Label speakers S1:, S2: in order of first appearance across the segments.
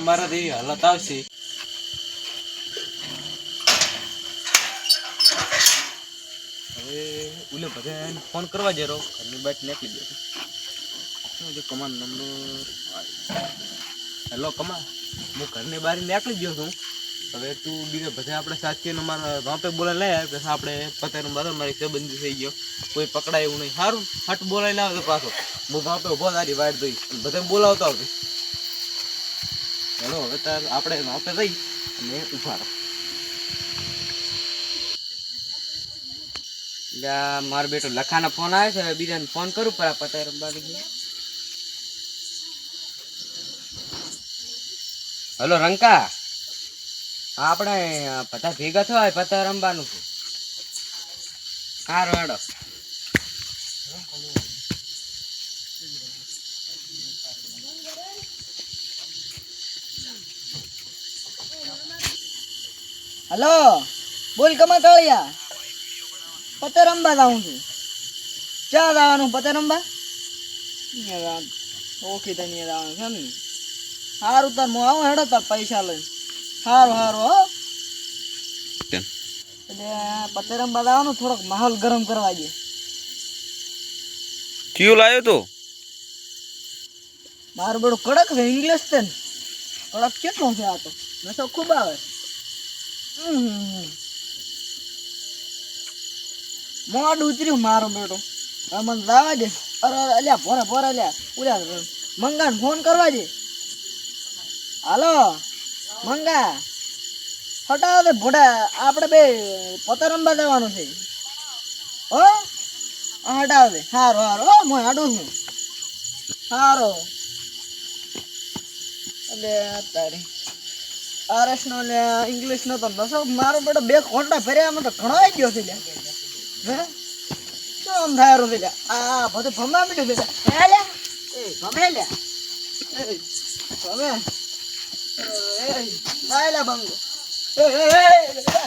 S1: અમારાથી હાલત આવશે. હવે ઉલે બધા ફોન કરવા જરો ઘરની બાઈક નીકળી ગયો છે. કમાન નંબર? હેલો, કમા. હું ઘરની બહાર નીકળી ગયો છું. હવે તું બીજા બધા આપણે સાચીને મારા વાંપે બોલાવી લઈ આવ્યા પછી આપણે પતાનું નંબર મારી સંબંધી થઈ ગયો. કોઈ પકડાય એવું નહીં. સારું હટ બોલાવી લાવે પાછો. હું વાંપે ઊભો તારી વાટ દઈશ બધા બોલાવતો આવતી હેલો હવે તાર આપણે વાંપે રહી અને ઊભા રહો.
S2: એટલે મારો બેટો લખાનો ફોન આવે છે બીજાને ફોન કરું પણ આ પતંગ રમવા લઈ હલો રંકા. હા, આપણે બધા ભેગા થવા પતા રમવાનું. છે હારો હેડો
S3: હલો બોલ કમા કાળિયા પતે રમવા જાઉં છું. ચા જવાનું પતે રમવા ઓકે તને જવાનું છે ને. સારું તાર હું આવું હેડો તાર પૈસા લઈ સારું સારું હો. એટલે પતે રમવા જવાનું થોડોક માહોલ ગરમ કરવા દે.
S1: કયું લાવ્યો તો?
S3: મારું બધું કડક છે ઇંગ્લિશ છે ને. કડક કેટલો છે આ તો? નશો ખૂબ આવે. મોડું ઉતર્યું મારો બેટો. મને લાવા દે. અરે અલ્યા ભોરે ભોરે અલ્યા. ઉલ્યા મંગાને ફોન કરવા દે. હાલો. મંગા. હટાવો દે ભોડા આપણે બે પતર રમવા જવાનું છે. હા, હટાવો દે સારું સારું હો હું હાડું છું. સારો એટલે તારી. આરએસ નો ને ઇંગ્લિશ નો તો નસો મારો બેટો બે ખોટા ફેર્યા એમાં તો ઘણો આવી ગયો છે હે? તો આમ થાય છે આ બધું ભમવા મીઠું લ્યા. હે લે એ, ભમે એ ભમે. એ લાય લ્યા બંગો એ એ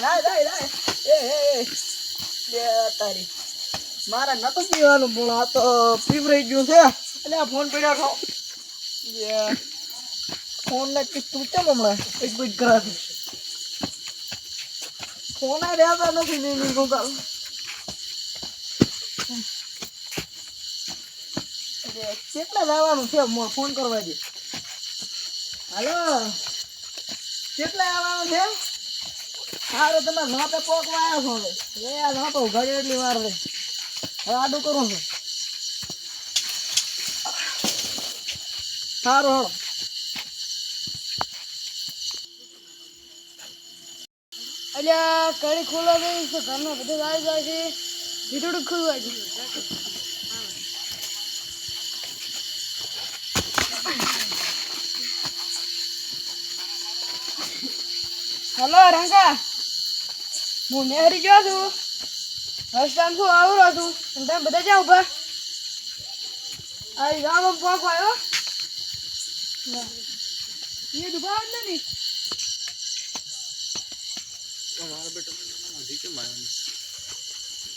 S3: લાય લાય લાય. એ એ લે તારી. મારે નતું પીવાનું, પણ આ તો પીવરાઈ ગયું છે. એટલે આ ફોન પડ્યો છો યા ફોન ને તું કેમ હમણાં એક બીજ કરાતી ફોન આ રહેતા નથી નહીં ગોગાલ અરે, કેટલા લાવવાનું છે? મોર ફોન કરવા દે. હાલો. કેટલા આવવાનું છે? સારું તમે નાપે પોકવા આવ્યા છો હવે. એ આ નાપે ઘડી એટલી વાર રહી હવે આડું કરું છું. સારું હળો અલ્યા કડી ખોલવા ગઈ તો ઘરમાં બધું આવી જાય છે ભીતડું ખોલવા છે હલો, રંગા. હું મેહરી ગયો છું. રસ્તામાં શું આવરો છું? અને તમે બધા જાઓ ઊભા આ ગામમાં પોક આવ્યો એ દુભાવ નથી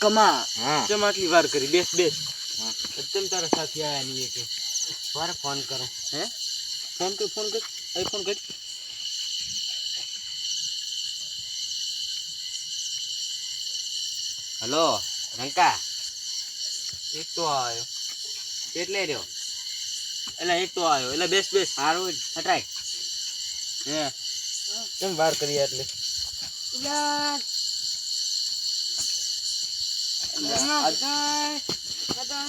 S1: કમા
S2: હા.
S1: આટલી વાર કરી? બેસ બેસ. તેમ તારા સાથી આયા નહીં કે
S2: મારે ફોન કરો.
S1: હે? ફોન કર ફોન કર. અહીં ફોન કર.
S2: હલો રંકા.
S1: એક તો આવ્યો
S2: કેટલે રહ્યો?
S1: એટલે એક તો આવ્યો એટલે બેસ બેસ.
S2: સારું જ હટાય.
S1: હે. કેમ વાર કરી એટલે
S3: યાર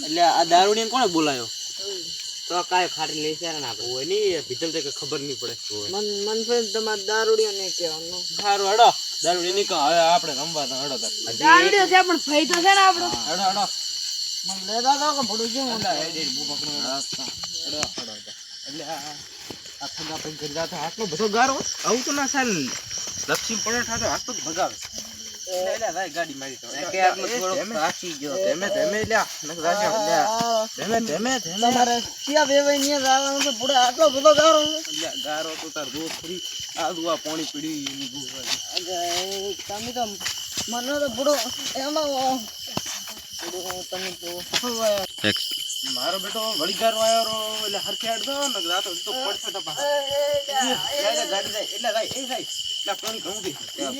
S1: એટલે આ દારૂડિયાને કોને બોલાયો?
S2: તો કાય ખાટી લઈ છે ને આપણે.
S1: હોય નહીં ભીતલ તો ખબર નહીં પડે.
S3: મન મન ફેર તમારે દારૂડિયો નહીં કહેવાનું.
S1: સારું હડો. દારૂડી નીકળ હવે આપણે રમવા તો હડો તાર.
S3: છે પણ ફઈ તો છે ને આપણો?
S1: હડો હડો.
S3: મને લેતા તો કે ભડું જેવું
S1: એટલે આ હેડી હું પકડું હડો. હડો હડો. એટલે આ ખગા પૈન કરી જાતો આટલો બધો ગારો આવું તો ના સાલ. લક્ષ્મી પરોઠા તો આટલો ભગાવે. ભાઈ
S3: તમે તો મને તો ભૂડો એમાં
S1: મારો બેટો વળી ગારો આવ્યો રો એટલે હરખે હાડ ને રાતો પડશે એટલે ભાઈ એ એટલે પાણી ઘણું થઈ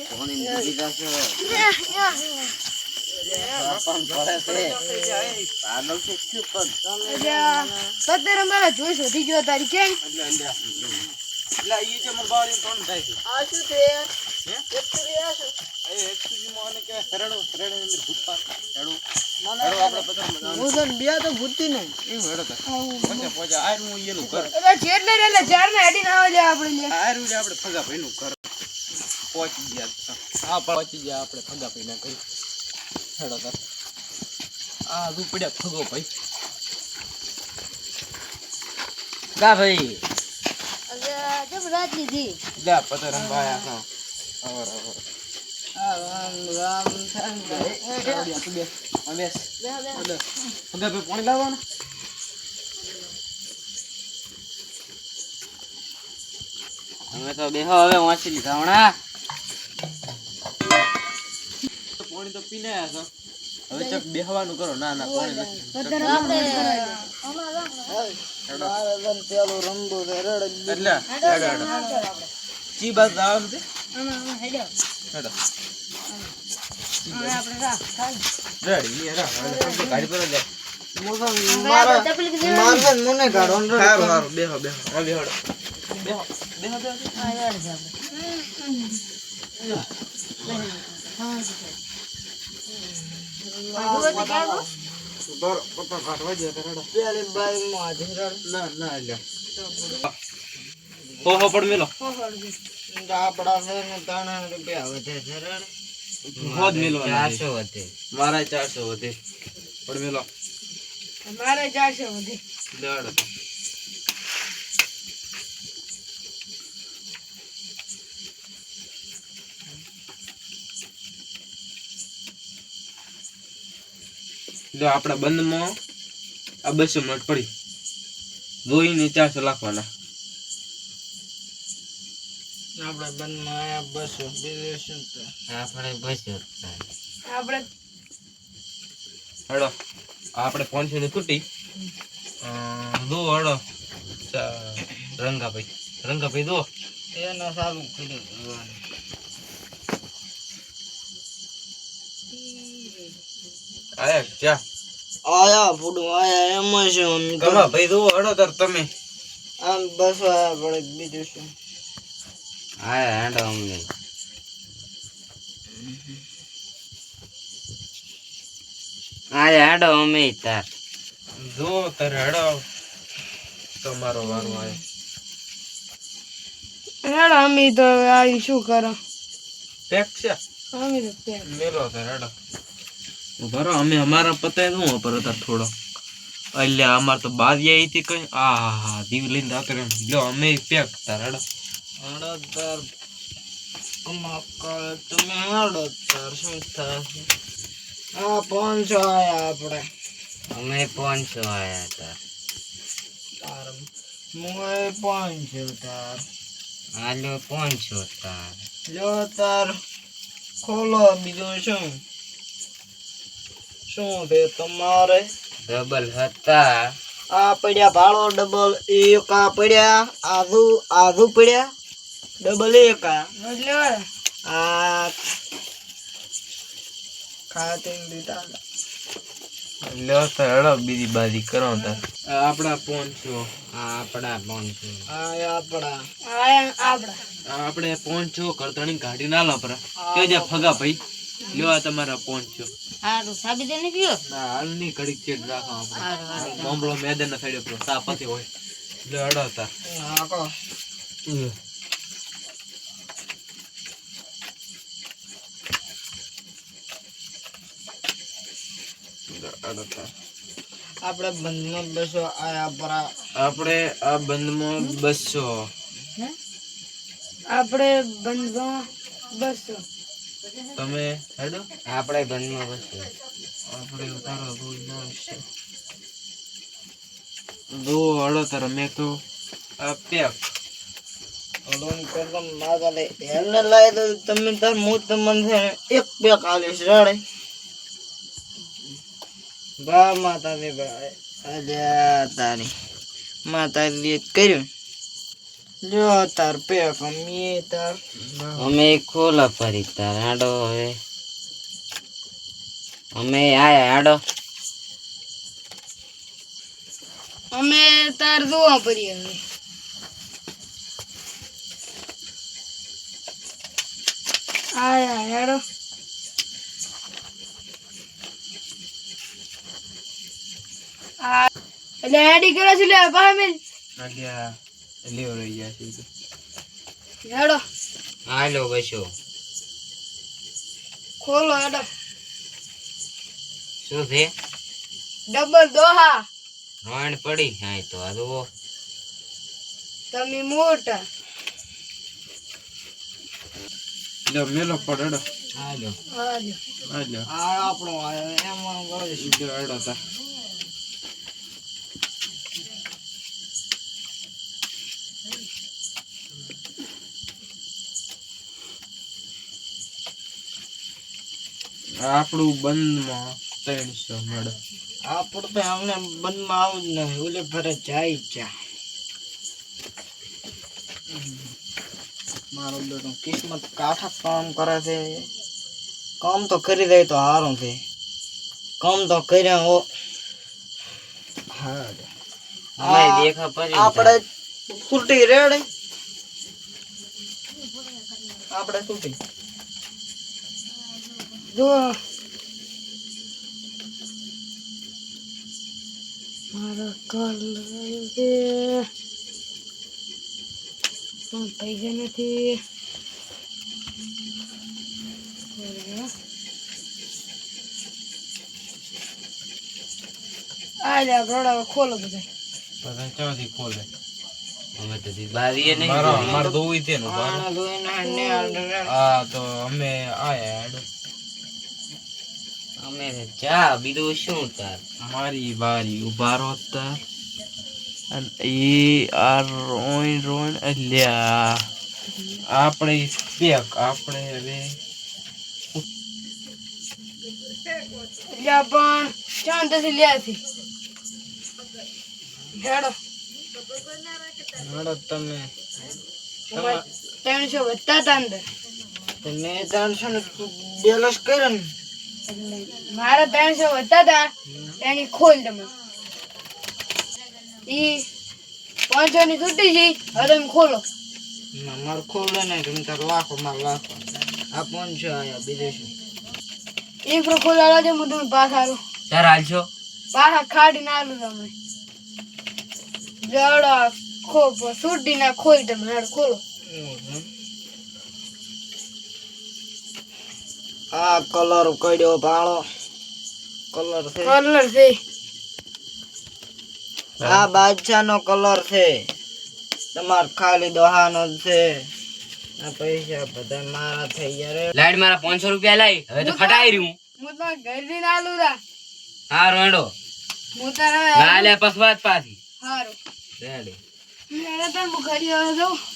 S2: પાણી મૂકી જાશો.
S4: સત્તર અમારા જોઈશ વધી ગયો તારી કેમ
S1: એટલે એટલે એટલે જે મારા બાવળીને ત્રણ થાય છે
S3: આ શું છે
S1: હે?
S3: એકચુલી આ શું
S1: એ actually માં આને કહેવાય સરળો સરળો અંદર ભૂત પાક હેડું
S3: મને
S1: હેડો આપણે બધા
S3: હું તો બે તો ભૂતી નહીં
S1: એવું હેડો તાર પહોંચે પહોંચે આ હું એનું ઘર
S4: એટલે જેટલે રે એટલે ચાર ને
S1: ફગા ઘર પહોંચી ગયા હા પહોંચી ગયા આપણે ફગા ભાઈના ઘરે હેડો તાર. આ રૂપડ્યા ફગો ભાઈ.
S2: કા ભાઈ.
S4: જબ રાત લીધી?
S1: અંબાયા હા. અવર અવર આ પાણી લાવવાનું?
S2: હવે તો બેહો હવે વાંચી લીધા હમણાં.
S1: પાણી તો પીને આયા છો. હવે ચક બેહવાનું કરો. ના ના પાણી નથી. એટલે ચી બાદ આવવાનું છે? હેડો.
S4: હવે આપણે રા
S1: રેડી લે રા હવે ગાડી પર લે
S3: મારા
S4: તપલી કે
S3: મારને મને કાઢો
S1: સારું બેહો બેહો. બેહો બેહો બેહો બેહો. બરો પપ્પા કાઢવા દે રેડો
S3: પેલી બાઈકમાં હાજર રડ.
S1: ના ના લે હો હો પડ મેલો
S3: આપડા છે ને ત્રણ રૂપિયા વધે છે રડ.
S1: હોદ મેલો
S2: ચારસો વધે
S1: મારા 400 વધે પડ મેલો
S4: મારે ચારસો વધે
S1: લેડો જો આપણા બંધમાં આ બસો મિનિટ પડી. જોઈને ચારસો લાખવાના.
S3: આપડે બંધમાં આયા બસો. બીજું શું તો.
S2: આપણે બસો
S4: આપણે
S1: હેડો આપણે પાંચસો ની તૂટી દો હડો રંગાભાઈ. રંગાભાઈ દો
S3: એનો સારું કર્યું
S1: આયા ચા
S3: આયા ફૂડું આયા એમાં શું
S1: કમા ભાઈ દો હેડો તાર તમે.
S3: આમ બસો આયા પડે બીજું શું.
S2: હા હેડો અમને. હા હેડો અમે તાર.
S1: જો તાર હેડો. તમારો વારો આયો.
S4: હેડો અમે તો આવી શું કરો
S1: પેક છે?
S4: અમે તો પેક
S1: મેલો તાર હેડો. બરો અમે અમારા પતાય શું વાપરો તાર થોડો. એટલે અમાર તો બારી આવી હતી કઈ આ હા હા દીવ લઈને રાત્રે લ્યો અમે પેક તાર હેડો.
S3: હળદર મકર તમે હળદર શું થશે આ પાંચસો આયા આપણે
S2: અમે પાંચસો આયા તાર.
S3: તાર મુએ પાંચસો તાર.
S2: હાલો પાંચસો તાર.
S3: લ્યો તાર ખોલો બીજું શું? શું રે તમારે?
S2: ડબલ હતા.
S3: આ પડ્યા ભાળો ડબલ એક આ પડ્યા આધુ આધુ પડ્યા ડબલ એક આ. ખાતે લીધા
S1: લ્યો તાર હેડો બીજી બાજી કરો તાર આપણા
S2: આ આપણા પાંચસો
S3: આ આપડા
S4: આપડા
S1: આપણે. પાંચસો કરતણી ગાડી ના લાપરા. કે જે ફગા ભાઈ. લ્યો આ તમારા પાંચસો
S4: હારું સાબી દે ને પીઓ
S1: ના હાલની ઘડીક ચેક રાખો આપણે. બોમ્બળો મેદાન ના સાઈડે પેલો સાપાતી હોય. લ્યો હેડો
S3: આપણે બંધમાં બસો આયા પરા
S1: આપણે આ બંધમાં બસો.
S4: આપણે બંધમાં બસો.
S1: તમે હેડો.
S2: આપણે બંધમાં બસ
S1: આપણે ઉતારો કોઈ ના દો હળો તાર મેં તો પેક.
S3: લોન કરતા માગા લે એને લાય તો તમે તાર હું તમને એક પેક કાલીસ રડે. બા માતા ભાઈ અલ્યા તારી. માં તારી રીતે કર્યું જો તાર પે કમીએ તાર
S2: અમે ખોલા પરી તાર આડો હવે અમે આયા આડો
S4: અમે તાર જોવા પડીએ હવે આયા હેડો આ એટલે હેડી કરે છે લે પામે
S1: અલ્યા લેવ રહી ગયા છે
S4: હેડો.
S2: હાલો બસો.
S4: ખોલો હેડો
S2: શું છે?
S4: ડબલ દોહા.
S2: રોણ પડી. હા તો આ જુઓ.
S4: તમે મોટા.
S1: લો મેલો પડડો
S2: હાલો
S4: હાલો
S1: હાલો
S3: આ આપણો એમ ગળે છે.
S1: જો તા. આપણું બંધમાં ત્રણસો મળે.
S3: આપણું તો હમણાં બંધમાં આવું જ નહીં ઓલે ફરે જાય જ જા મારો બેટો કિસ્મત કાઠા કામ કરે છે. કામ તો કરી દે તો હારું છે. કામ તો કર્યા હો. આપણે છૂટી રેડે. આપણે છૂટી
S4: જો. મારો કલર છે પણ પૈસા નથી? આ લે રોડા ખોલો બધા.
S1: બધા ચોથી ખોલે?
S2: અમે તો બારીએ નહીં
S1: મારો. અમાર દોવી તે નું બાર. આ તો અમે આયા હેડો.
S2: અમે ચા બીજું શું તાર?
S1: મારી બારી ઊભા રહો તાર અને એ આ રોઈન રોઈન અલ્યા આપણે પેક આપણે હવે
S4: લ્યા પણ ચાંદથી લ્યા થી. હેડો.
S3: હેડો તમે.
S4: ત્રણસો વધતા હતા અંદર.
S3: મેં ત્રણસો ને બેલેન્સ કર્યો ને.
S4: મારા ત્રણસો વધતા હતા એની ખોલ તમે. ઈ પાંચસો ની તૂટી છે હવે તમે ખોલો.
S3: ના, મારે ખોલે નહીં તમે તારો લાખો માર લાખો આ પાંચસો આયા બીજું શું?
S4: એક રો ખોલાડો છે હું તમે પાસ આલું.
S2: તાર હાલશો?
S4: પાછા ખાડી ના આલું તમે જડો ખોપ સુટી ના ખોલ તમે હાડ ખોલો.
S3: આ કલર કડ્યો ભાળો. કલર છે.
S4: કલર છે.
S3: આ બાદશાહ નો કલર છે. તમાર ખાલી દોહાનો છે. આ પૈસા બધા મારા થઈ ગયા રે.
S2: લાઈટ મારા પાંચસો રૂપિયા લાઈ હવે તો ખટાઈ રહ્યું.
S4: હું તો ઘરથી આલું રા.
S2: હા રોંડો.
S4: હું તારા
S2: ના લે પસવાત પાછી.
S4: હારું.
S2: રેડી.
S4: મેરે તો હું ઘરે જાઉં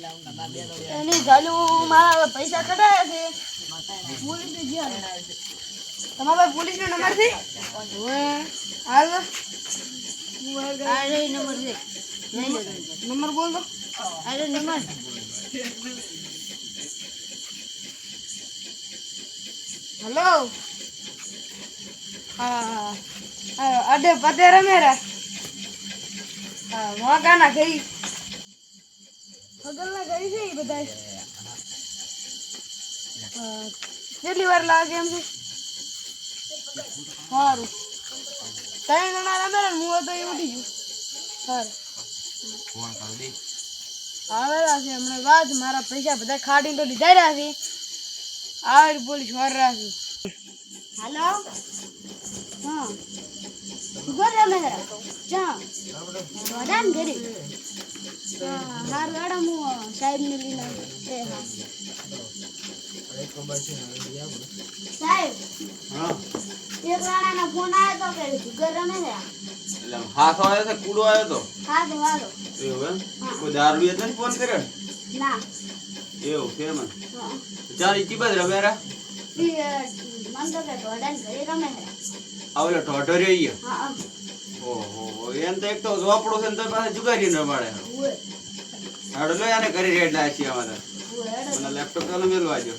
S4: એની ચાલુ મારા પૈસા કઢાયા છે. પોલીસ ગયા તમારા પાસે પોલીસ નો નંબર છે? હાલ. અરે નંબર છે. નંબર? બોલ દો અરે નંબર. હેલો. હા હા અડે પતે રમેરા હા મોકાના ગઈ પગલના કરી છે ઈ બધા હા, કેટલી વાર લાગે એમ છે? સારું ત્રણ જણા રમે ને હું તો એ ઉઠી ગયું સારું આવેલા છે હમણાં વાત મારા પૈસા બધા ખાડી તો લીધા રહ્યા છે. આવી પોલીસ વાર રહ્યા છે. હાલો? હા. ઊભો રમે જરા જા વડાન ઘરે. હાર ગાડા હું સાહેબ ને લઈને. એ તો કે
S1: હાથો કૂડો આવ્યો તો
S4: હા તો
S1: એવું એમ કોઈ દારૂ એટલે ફોન કર્યો
S4: ના
S1: એવું કેમ ચાલ ઈ
S4: રમે
S5: ઢોઢો રહ્યો
S4: હા.
S5: ઓહો એમ તો એક તો ઝોપડો છે ને તો પાછા જુગારી ન મળે હાડો લો આને કરી રેડ લાશી અમારે મને લેપટોપ ચાલુ મેલવા જો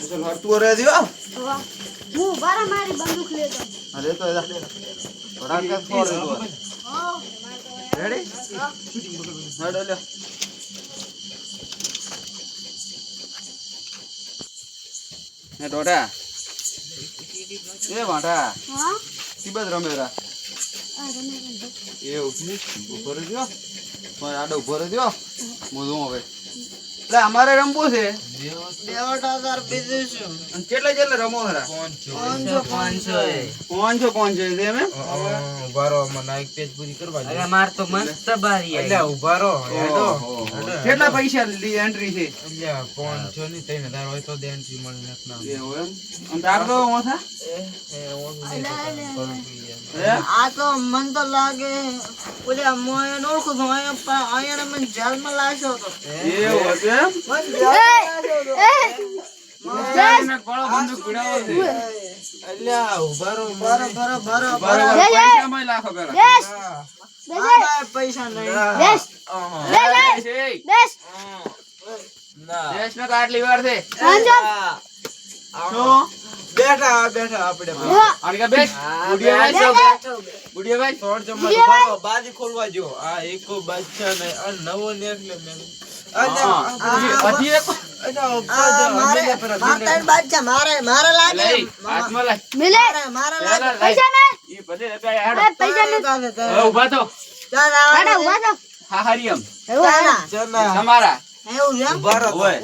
S5: ચાલ હરતું રહે દ્યો
S4: વાહ. હું. બારા મારી બંદૂક લેતો.
S5: અરે તો એલા થોડા કે ફોડ દો રેડી હાડો લ્યો. એ ડોડા એ વાટા
S4: હા?
S5: સીબત રમેરા. એવું ઊભો રહ્યો આડો ઊભો રહ્યો મોઢું હવે. એટલે અમારે રમવું છે. કેટલા કેટલા રમો ખરા
S3: પાંચસો. પાંચસો
S5: પાંચસો. પાંચસો છે એમ એમ?
S2: અરે માર તો મસ્ત બારી આવી.
S5: ઓહો. કેટલા પૈસા એન્ટ્રી છે? એવું એમ? અને તાર તો ઓછા?
S3: આ તો મન તો લાગે ઓલે મોયન ઓળખું છું અહીંયા પા- મને જેલમાં
S5: એવું હતું
S3: પૈસા નહીં
S5: આટલી વાર છે
S3: બેઠા બેઠા આપણે
S4: હા.
S5: આને કે બેસ. બુઢિયા બેસ.
S1: બાજી ખોલવા જો આ એક બાદશાહ ને આ નવો ને એટલે મેં
S5: તમારા.
S3: એવું છે એમ?
S5: ઓય.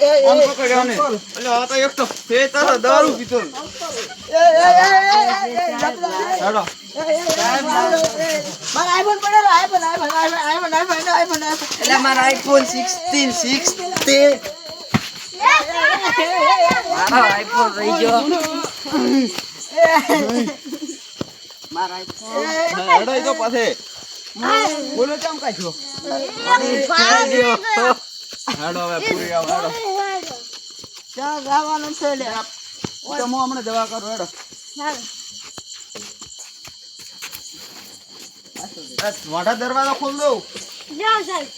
S3: માર જઈ હતી. અહીંયા માર
S5: બસ
S3: બેટી-
S5: તાર.
S3: કે બેઠા બેઠા.
S5: ઊભા રહો, વળી તો સંપલમાં હાલો. અહીંયા પકડ.
S3: એ, એ,
S5: આમ પકડ આને. અલ્યા, આ તો એક તો ફેત હતો, દારૂ પીતો.
S3: એ, એ, એ, એ, એ, એ, જબલા.
S5: હાલો.
S3: એ, એ, એ, મારો iPhone પડેલો, iPhone, iPhone, iPhone, iPhone, iPhone, iPhone, iPhone. એટલે મારો iPhone 16, 16.
S2: મારો આઈફોન રહી ગયો
S5: હેડો ઈ તો પાછે. બોલો કેમ કાઢ્યો? હેડો હવે પૂરી આવો, હેડો.
S3: ક્યાં જવાનું છે લે?
S5: તમે હમણાં દવા કરો હેડો. મોઢા દરવાજો ખોલ દઉં.
S4: જાઓ સાહેબ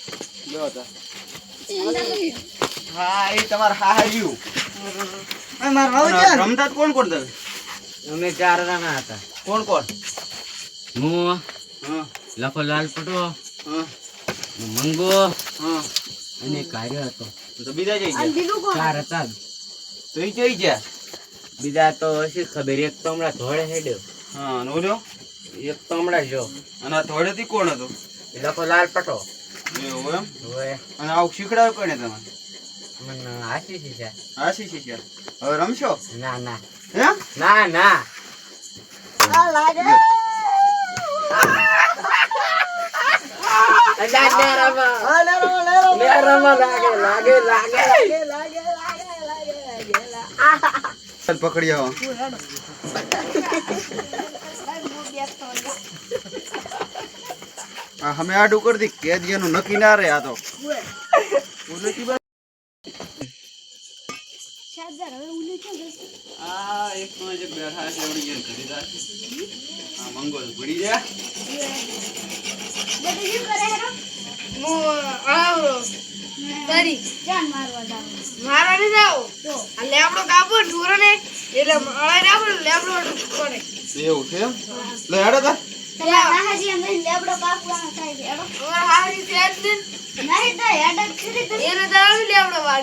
S5: લ્યો હા એ તમારે
S3: મારો ને?
S5: રમતા કોણ કોણ તમે?
S2: અમે ચાર જણા હતા.
S5: કોણ કોણ?
S2: હું
S5: હા.
S2: લખો લાલ પટો
S5: હા
S2: મંગો
S5: હા.
S2: અને કાર્ય હતો.
S5: તો બીજા જઈ ગયા.
S4: બીજું કોણ?
S2: ચાર હતા.
S5: તો એ જઈ ગયા.
S2: બીજા તો હશે ખબર એક તો હમણાં ધોળે હેડ્યો.
S5: હા અને ઓલો?
S2: એક તો હમણાં જો.
S5: અને આ થોડેથી કોણ હતો?
S2: લખો લાલ પટો.
S5: એવું એમ? અને આવું શીખડાવ્યું કોને તમે
S2: મને આશીષ છે
S5: હાસી શીખ્યા હવે રમશો?
S2: ના ના.
S5: હે?
S2: ના ના.
S3: આ લાગે.
S5: પકડી આવો. આ અમે આડું કરતી કેદીનું નક્કી ના રે આ તો.
S4: ને?
S5: આ એક તો જે બેઠા છે એવડી જેમ કરી દા આ મંગો ભૂડી જા
S6: કાપો ઢોરો ને લેબડો પડે
S5: એવું તા?
S4: લેબડો કાપવાનો થાય હેડો
S6: હારી છે
S4: નહીં તો તો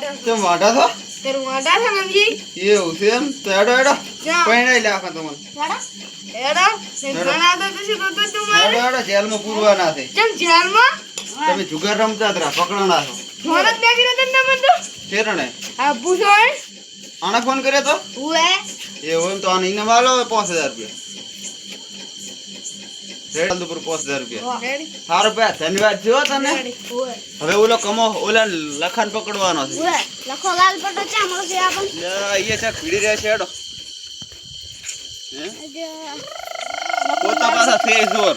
S6: તો
S5: કેમ વાટા થો
S6: તેરું વાટા છે મમ્મી
S5: એવું છે એમ? તો હેડો હેડો.
S6: ક્યાં?
S5: લે આખા તમને
S6: એડો ને તો કશું કરતો તું મારે.
S5: હેડો હેડો જેલમાં પૂરવાના છે
S6: જેમ જેલમાં?
S5: તમે જુગાર રમતા હતા પકડાના છો.
S6: ઢોર બેગી રહેતા ને તમે તો
S5: શેરણે?
S6: આ પૂછો
S5: આને ફોન કર્યો તો?
S6: એ
S5: એવું એમ તો આને ઇનામ આલો પાંચ હજાર રૂપિયા. રેડ ઉપર પાંચ હજાર રૂપિયા.
S6: રેડી.
S5: સારું ધન્યવાદ. જો તને? હવે ઓલો કમો ઓલા લખાણ પકડવાનો છે.
S4: લખો લાલ પટ્ટો ચા મળશે આપણ
S5: લે, છે ભીડી રહે છે હેડો પોતા પાછા છે જોર.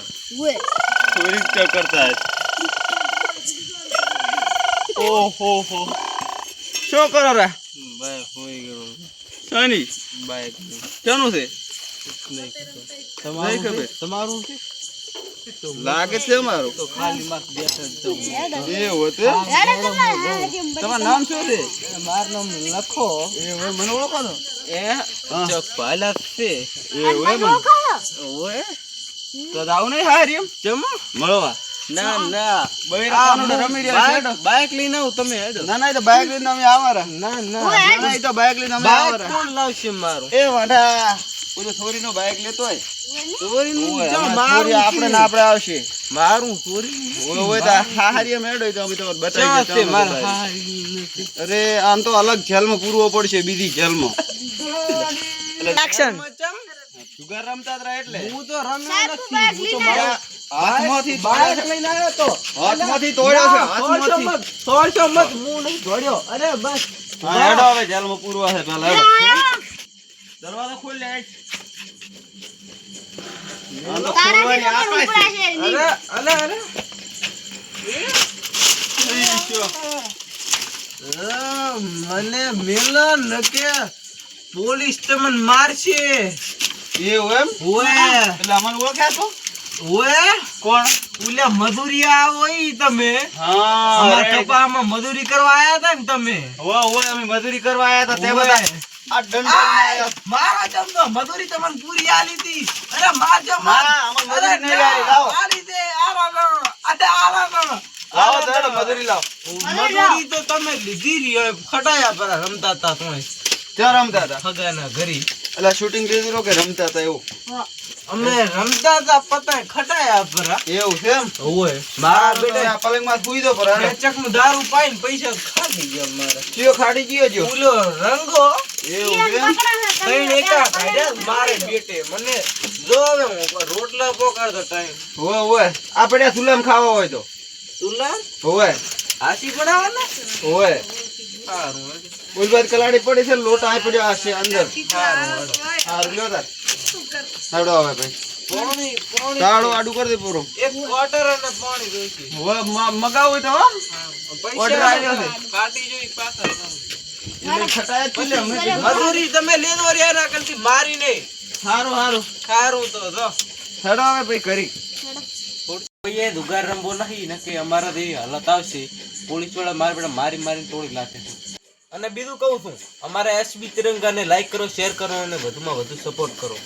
S5: ચોરી જ કરતા હે ઓહો હો. શું કરો રે?
S1: બાય હોઈ ગયો
S5: શની? છે?
S1: તમારું છે?
S5: લાગે છે અમારું
S1: તો ખાલી માર્ક બેઠા
S5: હતું તમારું નામ શું છે?
S1: મારું નામ લખો.
S5: એ હવે મને ઓળખો તો
S1: એ ચક પાલા છે.
S5: એ હવે મને
S1: ઓએ
S5: તો જાવ નહીં હાર એમ?
S1: ચમ
S5: મળવા.
S1: ના ના.
S5: બૈરા રમી રહ્યા છે
S1: બાઇક લઈને આવું તમે હેડો.
S5: ના ના તો બાઇક લઈને અમે આવારા
S1: ના ના.
S5: ના તો બાઇક લઈને અમે
S1: બાઇક
S5: આવારા
S1: કોણ લાવશે મારું?
S5: એ વાંઢા. ઓલો છોરીનો બાઇક લેતો હોય. છોરી આપણે ને આપણે આવશે.
S1: મારું ચોરી
S5: ઓય ઓય તો હારી એમ તો અમે તમને બતાવી
S1: નથી.
S5: અરે આમ તો અલગ જેલમાં પૂરવો પડશે બીજી જેલમાં.
S3: એક્શન
S5: જુગાર રમતા જ એટલે.
S1: હું તો રમ્યો નથી હું તો
S5: હાથમાંથી
S1: બાઇક લઈને આવ્યો તો.
S5: હાથમાંથી તોડ્યો છે હાથમાંથી.
S1: તોડશો મત. હું નહીં તોડ્યો. અરે બસ.
S5: હેડો હવે જેલમાં પૂરવા છે પેલા દરવાજો ખોલ લે
S1: મને મેલો નકે પોલીસ તમને મારશે.
S5: એવું એમ?
S1: ઓએ
S5: એટલે અમને ઓળખ્યા તો
S1: ઓએ
S5: કોણ?
S1: ઉલે મજૂરી હોય ઈ તમે.
S5: હા
S1: અમાર કપામાં મજૂરી કરવા આયા હતા ને તમે.
S5: હોવે, હોવે, અમે મજૂરી કરવા આયા હતા તે બધા આ દંડ
S1: મારા જમનો મજૂરી તમને પૂરી આલી હતી. અરે માર જમ
S5: મારા અમાર મજૂરી નહીં આલી, લાવો.
S1: આલી દે
S5: લાવો તો મજૂરી લાવો.
S1: મજૂરી તો તમે લીધી રહ્યો ખટાયા પર રમતા હતા તમે
S5: ત્યાં રમતા હતા?
S1: ફગાના ઘરી.
S5: એટલે શૂટિંગ લીધું હતું કે રમતા હતા એવું?
S1: અમે રમતા હતા પતાય ખટાયા ભરા.
S5: એવું છે એમ?
S1: ઓય
S5: મારા બેટા આ પલંગમાં સૂઈ દો ભરા
S1: ચકનું દારૂ પાઈને પૈસા ખાધી ગયા મારા.
S5: ચિયો ખાડી ગયો? જો
S1: ઓલો રંગો.
S5: એવું છે
S1: કઈ એકા કાઢ્યા મારે બેટે. મને જો હવે હું રોટલા પોકાડતો ટાઈમ
S5: હોવે હોવે આ પડ્યા સુલમ ખાવા હોય તો.
S1: સુલામ?
S5: હોય
S1: હાસી પડાવવાના
S5: હોવે
S1: સારું
S5: ઉલબાદ કલાડી પડી છે લોટ આ પડ્યો હશે અંદર.
S1: સારું
S5: સારું લ્યો તાર. સાડો આવે ભાઈ.
S1: પાણી પાણી
S5: તાળો આડું કરી દે પૂરો.
S1: એક ક્વાર્ટર અને પાણી જોઈશે.
S5: હોવે મગાવું તો આવ્યો છે.
S1: જોઈ. મજૂરી તમે લેતો રહ્યા ના કરતી મારી નહીં
S5: સારું સારું
S1: ખારું તો જો.
S5: હેડો હવે ભાઈ કરી
S1: કોઈએ દુગાર રમવો નહીં નકે અમારા જેવી હાલત આવશે. પોલીસવાળા મારી પડે મારી મારીને તોડી નાખે છે. અને બીજું કહું છું, અમારા એસબી તિરંગાને લાઈક કરો શેર કરો અને વધુમાં વધુ સપોર્ટ કરો.